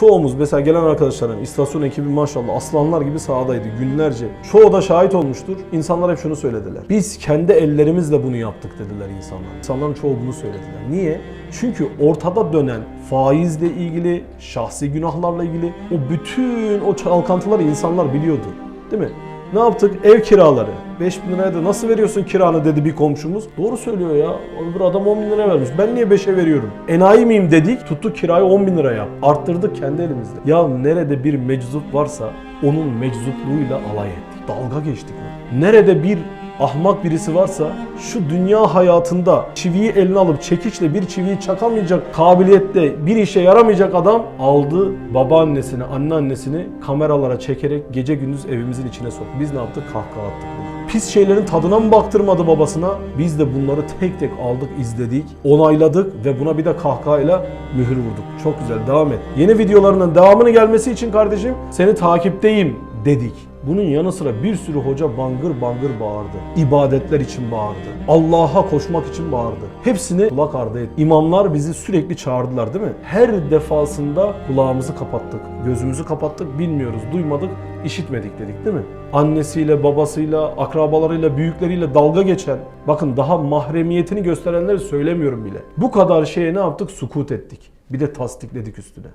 Çoğumuz mesela gelen arkadaşların istasyon ekibi maşallah aslanlar gibi sahadaydı günlerce. Çoğu da şahit olmuştur. İnsanlar hep şunu söylediler. Biz kendi ellerimizle bunu yaptık dediler insanlar. İnsanların çoğu bunu söylediler. Niye? Çünkü ortada dönen faizle ilgili, şahsi günahlarla ilgili o bütün o çalkantıları insanlar biliyordu. Değil mi? Ne yaptık? Ev kiraları. 5 bin liraya da nasıl veriyorsun kiranı dedi bir komşumuz. Doğru söylüyor ya. Öbür adam 10 bin lira vermiş. Ben niye 5'e veriyorum? Enayi miyim dedik. Tuttuk kirayı 10 bin liraya. Arttırdık kendi elimizde. Ya nerede bir meczup varsa onun meczupluğuyla alay ettik. Dalga geçtik. Nerede bir ahmak birisi varsa şu dünya hayatında çiviyi eline alıp çekiçle bir çiviyi çakamayacak kabiliyette bir işe yaramayacak adam aldı babaannesini, anneannesini kameralara çekerek gece gündüz evimizin içine soktu. Biz ne yaptık? Kahkaha attık. Pis şeylerin tadına mı baktırmadı babasına? Biz de bunları tek tek aldık, izledik, onayladık ve buna bir de kahkahayla mühür vurduk. Çok güzel, devam et. Yeni videolarının devamını gelmesi için kardeşim seni takipteyim dedik. Bunun yanı sıra bir sürü hoca bangır bangır bağırdı. İbadetler için bağırdı. Allah'a koşmak için bağırdı. Hepsini kulak ardı etti. İmamlar bizi sürekli çağırdılar değil mi? Her defasında kulağımızı kapattık. Gözümüzü kapattık. Bilmiyoruz, duymadık, işitmedik dedik değil mi? Annesiyle, babasıyla, akrabalarıyla, büyükleriyle dalga geçen, bakın daha mahremiyetini gösterenleri söylemiyorum bile. Bu kadar şeye ne yaptık? Sukut ettik. Bir de tasdikledik üstüne.